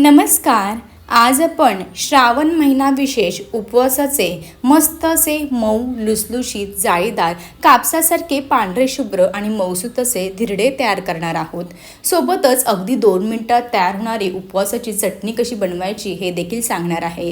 नमस्कार. आज आपण श्रावण महिना विशेष उपवासाचे मस्त असे मऊ लुसलुशीत जाळीदार कापसासारखे पांढरे शुभ्र आणि मऊसूत असे धिरडे तयार करणार आहोत. सोबतच अगदी दोन मिनटात तयार होणारी उपवासाची चटणी कशी बनवायची हे देखील सांगणार आहे.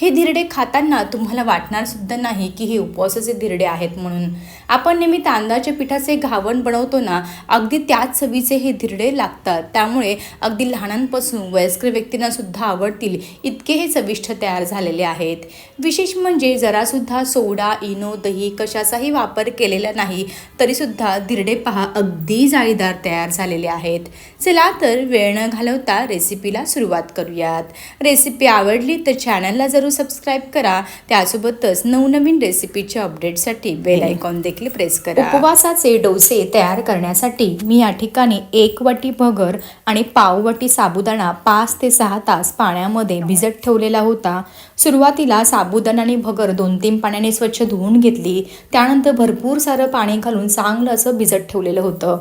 हे धिरडे खाताना तुम्हाला वाटणार सुद्धा नाही की हे उपवासाचे धिरडे आहेत म्हणून. आपण नेहमी तांदळाच्या पिठाचे घावण बनवतो ना अगदी त्याच चवीचे हे धिरडे लागतात. त्यामुळे अगदी लहानांपासून वयस्कर व्यक्तींना सुद्धा आवडतील इतके हे चविष्ट तयार झालेले आहेत. विशेष म्हणजे जरासुद्धा सोडा इनो दही कशाचाही वापर केलेला नाही तरीसुद्धा धिरडे पहा अगदी जाळीदार तयार झालेले आहेत. चला तर वेळ न घालवता रेसिपीला सुरुवात करूयात. रेसिपी आवडली तर चॅनलला जरूर सबस्क्राईब करा. त्यासोबतच नवनवीन रेसिपीच्या अपडेटसाठी बेल आयकॉन देखील प्रेस करा. उपवासाचे डोसे तयार करण्यासाठी मी या ठिकाणी एक वटी भगर आणि पाववटी साबुदाणा पाच ते सहा तास पाण्यामध्ये भिजत ठेवलेला होता. सुरुवातीला साबुदाणा आणि भगर दोन तीन पाण्याने स्वच्छ धुवून घेतली. त्यानंतर भरपूर सारं पाणी घालून चांगलं असं भिजत ठेवलेलं होतं.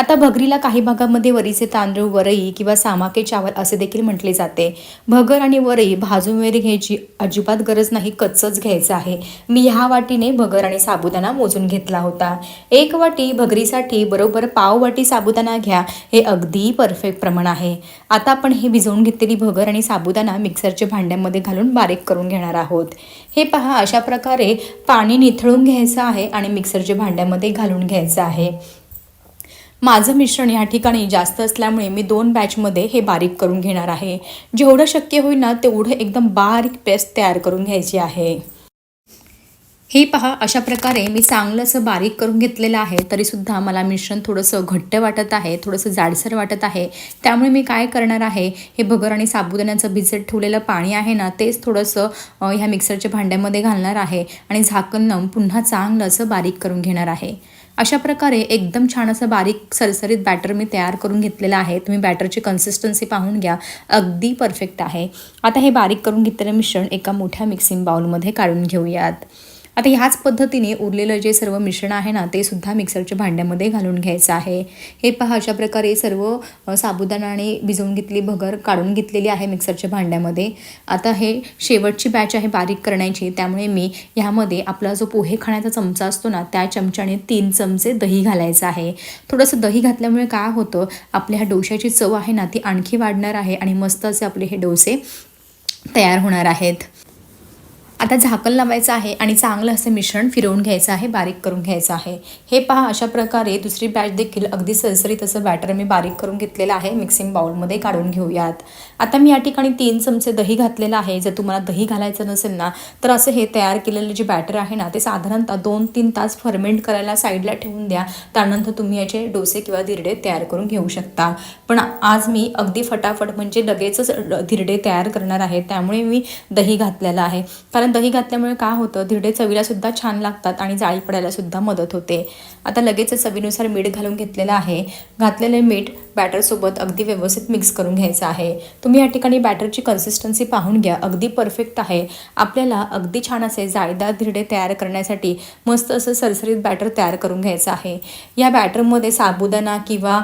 आता भगरीला काही भागामध्ये वरीचे तांदूळ वरई किंवा सामाके चावल असे देखील म्हटले जाते. भगर आणि वरई भाजून वगैरे घ्यायची अजिबात गरज नाही कच्चच घ्यायचं आहे. मी ह्या वाटीने भगर आणि साबुदाणा मोजून घेतला होता. एक वाटी भगरीसाठी बरोबर पाव वाटी साबुदाणा घ्या हे अगदी परफेक्ट प्रमाण आहे. आता आपण हे भिजवून घेतलेली भगर आणि साबुदाणा मिक्सरच्या भांड्यामध्ये घालून बारीक करून घेणार आहोत. हे पहा अशा प्रकारे पाणी निथळून घ्यायचं आहे आणि मिक्सरच्या भांड्यामध्ये घालून घ्यायचं आहे. माझं मिश्रण या ठिकाणी जास्त असल्यामुळे मी दोन बॅचमध्ये हे बारीक करून घेणार आहे. जेवढं शक्य होईल ना तेवढं एकदम बारीक पेस्ट तयार करून घ्यायची आहे. हे पहा अशा प्रकारे मी चांगलं असं बारीक करून घेतलेलं आहे तरीसुद्धा मला मिश्रण थोडंसं घट्ट वाटत आहे थोडंसं जाडसर वाटत आहे. त्यामुळे मी काय करणार आहे हे भगर आणि साबुदाण्याचं भिजत ठेवलेलं पाणी आहे ना तेच थोडंसं ह्या मिक्सरच्या भांड्यामध्ये घालणार आहे आणि झाकण लावून पुन्हा चांगलं असं बारीक करून घेणार आहे. अशा प्रकारे एकदम छान असं बारीक सरसरीत बॅटर मी तयार करून घेतलेलं आहे. तुम्ही बॅटरची कन्सिस्टन्सी पाहून घ्या. अगदी परफेक्ट आहे. आता हे बारीक करून घेतलेलं मिश्रण एका मोठ्या मिक्सिंग बाउलमध्ये काढून घेऊयात. आता ह्याच पद्धतीने उरलेलं जे सर्व मिश्रण आहे ना ते सुद्धा मिक्सरच्या भांड्यामध्ये घालून घ्यायचं आहे. हे पहा अशा प्रकारे सर्व साबुदाणाने भिजवून घेतली भगर काढून घेतलेली आहे मिक्सरच्या भांड्यामध्ये. आता हे शेवटची बॅच आहे बारीक करण्याची त्यामुळे मी ह्यामध्ये आपला जो पोहे खाण्याचा चमचा असतो ना त्या चमच्याने तीन चमचे दही घालायचं आहे. थोडंसं दही घातल्यामुळे काय होतं आपल्या ह्या डोश्याची चव आहे ना ती आणखी वाढणार आहे आणि मस्त असे आपले हे डोसे तयार होणार आहेत. आता झाकण लावायचं आहे आणि चांगलं असं मिश्रण फिरवून घ्यायचं आहे बारीक करून घ्यायचं आहे. हे पहा अशा प्रकारे दुसरी बॅच देखील अगदी सरसरीत असं बॅटर मी बारीक करून घेतलेलं आहे मिक्सिंग बाउलमध्ये काढून घेऊयात. आता मी या ठिकाणी तीन चमचे दही घातलेलं आहे. जर तुम्हाला दही घालायचं नसेल ना तर असं हे तयार केलेलं जे बॅटर आहे ना ते साधारणतः दोन तीन तास फर्मेंट करायला साईडला ठेवून द्या. त्यानंतर तुम्ही याचे डोसे किंवा धिरडे तयार करून घेऊ शकता. पण आज मी अगदी फटाफट म्हणजे लगेचच धिरडे तयार करणार आहे त्यामुळे मी दही घातलेलं आहे. कारण दही घातल्यामुळे काय होतं? धिरडे चवीला सुद्धा छान लागतात आणि जाळी पडायला सुद्धा मदत होते. आता लगेच चवीनुसार मीठ घालून घेतलेलं आहे. घातलेले मीठ बॅटरसोबत अगदी व्यवस्थित मिक्स करून घ्यायचं आहे. तुम्ही या ठिकाणी बॅटरची कन्सिस्टन्सी पाहून घ्या. अगदी परफेक्ट आहे. आपल्याला अगदी छान असे जाळीदार धिरडे तयार करण्यासाठी मस्त असं सरसरीत बॅटर तयार करून घ्यायचं आहे. या बॅटरमध्ये साबुदाणा किंवा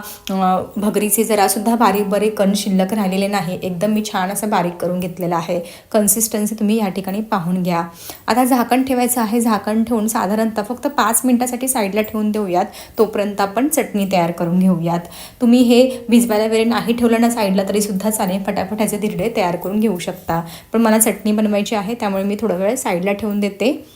भगरीचे जरासुद्धा बारीक बारीक कण शिल्लक राहिलेले नाही. एकदम मी छान असं बारीक करून घेतलेलं आहे. कन्सिस्टन्सी तुम्ही या ठिकाणी पाहून घ्या. आता झाकण ठेवायचं आहे. झाकण ठेवून साधारणतः फक्त पाच मिनटासाठी साईडला ठेवून देऊयात. तोपर्यंत आपण चटणी तयार करून घेऊयात. तुम्ही हे भिजवायला वगैरे नाही ठेवलं ना साईडला तरीसुद्धा चालेल. फटाफट ह्याचे धिरडे तयार करून घेऊ शकता. पण मला चटणी बनवायची आहे त्यामुळे मी थोडा वेळ साईडला ठेवून देते.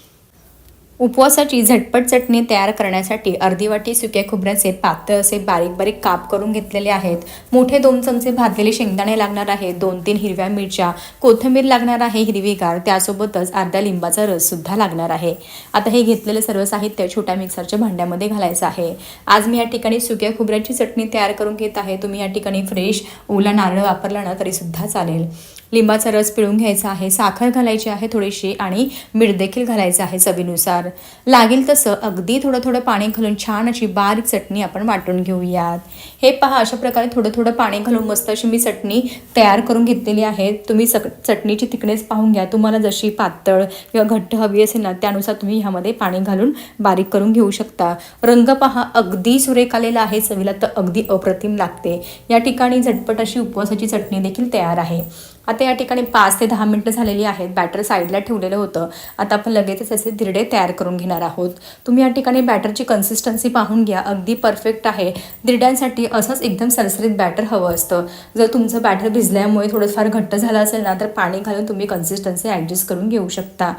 उपवासाची झटपट चटणी तयार करण्यासाठी अर्धी वाटी सुक्या खोबऱ्याचे पातळ असे बारीक बारीक काप करून घेतलेले आहेत. मोठे दोन चमचे भाजलेले शेंगदाणे लागणार आहेत दोन तीन हिरव्या मिरच्या कोथिंबीर लागणार आहे हिरवीगार. त्यासोबतच अर्ध्या लिंबाचा रस सुद्धा लागणार आहे. आता हे घेतलेलं सर्व साहित्य छोट्या मिक्सरच्या भांड्यामध्ये घालायचं आहे. आज मी या ठिकाणी सुक्या खोबऱ्याची चटणी तयार करून घेत आहे. तुम्ही या ठिकाणी फ्रेश ओला नारळ वापरला ना तरी सुद्धा चालेल. लिंबाचा रस पिळून घ्यायचा आहे साखर घालायची आहे थोडीशी आणि मीठ देखील घालायचं आहे चवीनुसार. लागेल तसं अगदी थोडं थोडं पाणी घालून छान अशी बारीक चटणी आपण वाटून घेऊयात. हे पहा अशा प्रकारे थोडं थोडं पाणी घालून मस्त अशी मी चटणी तयार करून घेतलेली आहे. तुम्ही सक चटणीची तिकडेच पाहून घ्या. तुम्हाला जशी पातळ किंवा घट्ट हवी असेल ना त्यानुसार तुम्ही ह्यामध्ये पाणी घालून बारीक करून घेऊ शकता. रंग पहा अगदी सुरेख आलेला आहे. चवीला तर अगदी अप्रतिम लागते. या ठिकाणी झटपट अशी उपवासाची चटणी देखील तयार आहे. आता या ठिकाणी पाच ते दहा मिनटं झालेली आहेत. बॅटर साईडला ठेवलेलं होतं. आता आपण लगेचच असे धिरडे तयार करून घेणार आहोत. तुम्ही या ठिकाणी बॅटरची कन्सिस्टन्सी पाहून घ्या. अगदी परफेक्ट आहे. धिरड्यांसाठी असंच एकदम सरसरीत बॅटर हवं असतं. जर तुमचं बॅटर भिजल्यामुळे थोडंफार घट्ट झालं असेल ना तर पाणी घालून तुम्ही कन्सिस्टन्सी ॲडजस्ट करून घेऊ शकता.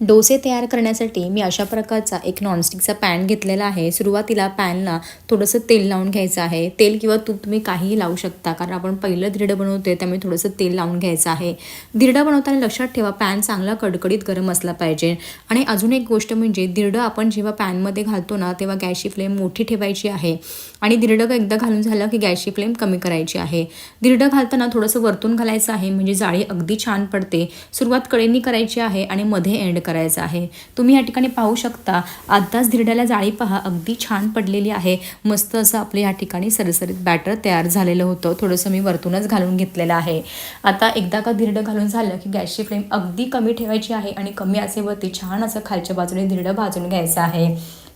डोसे तयार करण्यासाठी मी अशा प्रकारचा एक नॉनस्टिकचा पॅन घेतलेला आहे. सुरुवातीला पॅनला थोडंसं तेल लावून घ्यायचं आहे. तेल किंवा तूप तुम्ही काहीही लावू शकता कारण आपण पहिलं धिरडं बनवतोय त्यामुळे थोडंसं तेल लावून घ्यायचं आहे. धिरडं बनवताना लक्षात ठेवा पॅन चांगला कडकडीत गरम असला पाहिजे. आणि अजून एक गोष्ट म्हणजे धिरडं आपण जेव्हा पॅनमध्ये घालतो ना तेव्हा गॅसची फ्लेम मोठी ठेवायची आहे. आणि धिरडं एकदा घालून झालं की गॅसची फ्लेम कमी करायची आहे. धिरडं घालताना थोडंसं वरतून घालायचं आहे म्हणजे जाळी अगदी छान पडते. सुरुवात कडेनी करायची आहे आणि मध्ये एंड करायचं आहे. तुम्ही या ठिकाणी पाहू शकता आत्ताच धिरड्याला जाळी पहा. अगदी छान पडलेली आहे. मस्त असं आपलं या ठिकाणी सरसरीत बॅटर तयार झालेलं होतं. थोडंसं मी वरतूनच घालून घेतलेलं आहे. आता एकदा का धिरडं घालून झालं की गॅसची फ्लेम अगदी कमी ठेवायची आहे आणि कमी असेवरती छान असं खालच्या बाजूने धिरडं भाजून घ्यायचं आहे.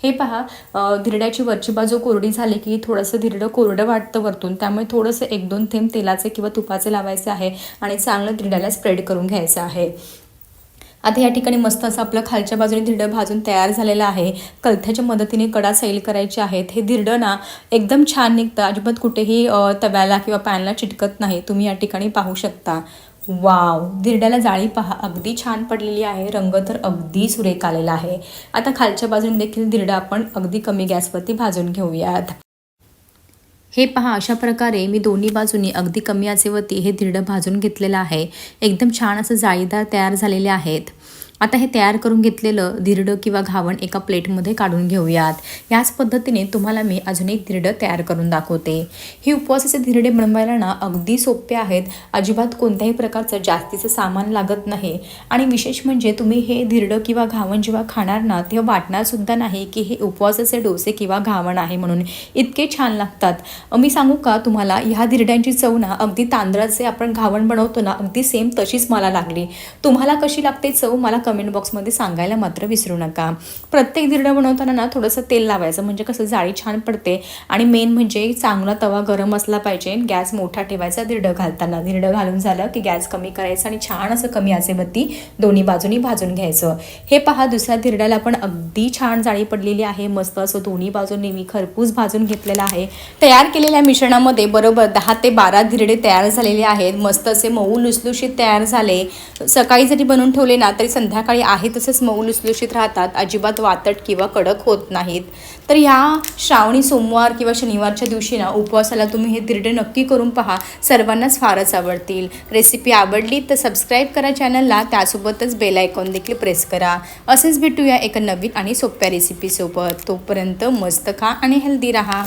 हे पहा धिरड्याची वरची बाजू कोरडी झाली की थोडंसं धिरडं कोरडं वाटतं वरतून. त्यामुळे थोडंसं एक दोन थेंब तेलाचे किंवा तुपाचे लावायचे आहे आणि चांगलं धिरड्याला स्प्रेड करून घ्यायचं आहे. आता या ठिकाणी मस्त असं आपलं खालच्या बाजूने धिरडं भाजून तयार झालेलं आहे. कलथ्याच्या मदतीने कडा सैल करायचे आहेत. हे धिरडं ना एकदम छान निघतं. अजिबात कुठेही तव्याला किंवा पॅनला चिटकत नाही. तुम्ही या ठिकाणी पाहू शकता. वाव! धिरड्याला जाळी पहा. अगदी छान पडलेली आहे. रंग तर अगदी सुरेख आलेला आहे. आता खालच्या बाजूने देखील धिरडं आपण अगदी कमी गॅसवरती भाजून घेऊयात. हे पहा अशा प्रकारे मी दोन्ही बाजूनी अगदी कमी आचेवरती हे धिरडं भाजून घेतलेलं आहे. एकदम छान असं जाळीदार तयार झालेले आहेत. आता हे तयार करून घेतलेलं धिरडं किंवा घावण एका प्लेटमध्ये काढून घेऊयात. याच पद्धतीने तुम्हाला मी अजून एक धिरडं तयार करून दाखवते. हे उपवासाचे धिरडे बनवायला ना अगदी सोपे आहेत. अजिबात कोणत्याही प्रकारचं जास्तीचं सामान लागत नाही. आणि विशेष म्हणजे तुम्ही हे धिरडं किंवा घावण जेव्हा खाणार ना तेव्हा वाटणारसुद्धा नाही की हे उपवासाचे डोसे किंवा घावण आहे म्हणून. इतके छान लागतात. मी सांगू का तुम्हाला ह्या धिरड्यांची चव ना अगदी तांदळाचे आपण घावण बनवतो ना अगदी सेम तशीच मला लागली. तुम्हाला कशी लागते चव? मला कमेंट बॉक्समध्ये सांगायला मात्र विसरू नका. प्रत्येक धिरडं बनवताना ना थोडंसं तेल लावायचं म्हणजे कसं जाळी छान पडते. आणि मेन म्हणजे चांगला तवा गरम असला पाहिजे गॅस मोठा ठेवायचा धिरडं घालताना. धिरडं घालून झालं की गॅस कमी करायचा आणि छान असं कमी आचेवरती दोन्ही बाजूनी भाजून घ्यायचं. हे पहा दुसऱ्या धिरड्याला पण अगदी छान जाळी पडलेली आहे. मस्त असं दोन्ही बाजूंनी मी खरपूस भाजून घेतलेलं आहे. तयार केलेल्या मिश्रणामध्ये बरोबर दहा ते बारा धिरडे तयार झालेले आहेत. मस्त असे मऊ लुसलुशीत तयार झाले. सकाळी जरी बनवून ठेवले ना तरी संध्याकाळी आहे तसेच मऊ लुसलुशीत राहतात अजिबात वातट किंवा कडक होत नाहीत. तर ह्या श्रावणी सोमवार किंवा शनिवारच्या दिवशी ना उपवासाला तुम्ही हे धिरडे नक्की करून पहा. सर्वांनाच फारच आवडतील. रेसिपी आवडली तर सबस्क्राईब करा चॅनलला त्यासोबतच बेल आयकॉन देखील प्रेस करा. असेच भेटूया एका नवीन आणि सोप्या रेसिपीसोबत तोपर्यंत मस्त खा आणि हेल्दी राहा.